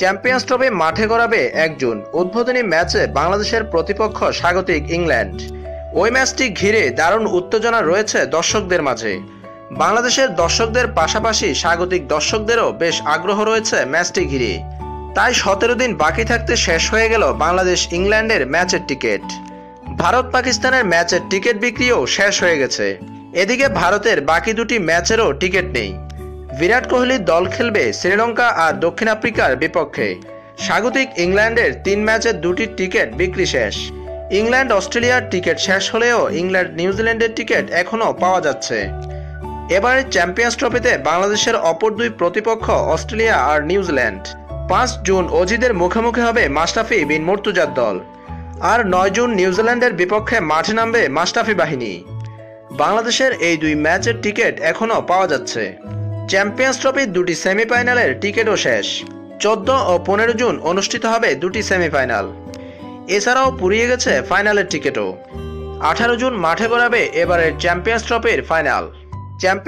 Champions trophy মাঠে গড়াবে একজন উদ্বোধনী ম্যাচে বাংলাদেশের প্রতিপক্ষ স্বাগতিক ইংল্যান্ড। ওই ম্যাচটি ঘিরে দারুণ উত্তেজনা রয়েছে দর্শকদের মাঝে। বাংলাদেশের দর্শকদের পাশাপাশি স্বাগতিক দর্শকদেরও বেশ আগ্রহ রয়েছে ম্যাচটি ঘিরে। তাই সতেরো দিন বাকি থাকতে শেষ হয়ে গেল বাংলাদেশ ইংল্যান্ডের ম্যাচের টিকিট। ভারত পাকিস্তানের ম্যাচের টিকিট বিক্রিও শেষ হয়ে গেছে। এদিকে ভারতের বাকি দুটি ম্যাচেরও টিকিট নেই। বিরাট কোহলির দল খেলবে শ্রীলঙ্কা আর দক্ষিণ আফ্রিকার বিপক্ষে। স্বাগতিক ইংল্যান্ডের তিন ম্যাচের দুটি টিকিট বিক্রি শেষ। ইংল্যান্ড অস্ট্রেলিয়ার টিকিট শেষ হলেও ইংল্যান্ড নিউজিল্যান্ডের টিকিট এখনও পাওয়া যাচ্ছে। এবারের চ্যাম্পিয়ন্স ট্রফিতে বাংলাদেশের অপর দুই প্রতিপক্ষ অস্ট্রেলিয়া আর নিউজিল্যান্ড। পাঁচ জুন অজিদের মুখোমুখি হবে মাস্টাফি বিন মর্তুজার দল। আর নয় জুন নিউজিল্যান্ডের বিপক্ষে মাঠে নামবে মাস্টাফি বাহিনী। বাংলাদেশের এই দুই ম্যাচের টিকিট এখনও পাওয়া যাচ্ছে। চ্যাম্পিয়ন্স ট্রফির দুটি সেমিফাইনালের টিকিটও শেষ। চোদ্দ ও পনেরো জুন অনুষ্ঠিত হবে দুটি সেমিফাইনাল। এছাড়াও পুড়িয়ে গেছে ফাইনালের টিকিটও। আঠারো জুন মাঠে গড়াবে এবারের চ্যাম্পিয়ন্স ট্রফির ফাইনাল। চ্যাম্পিয়ন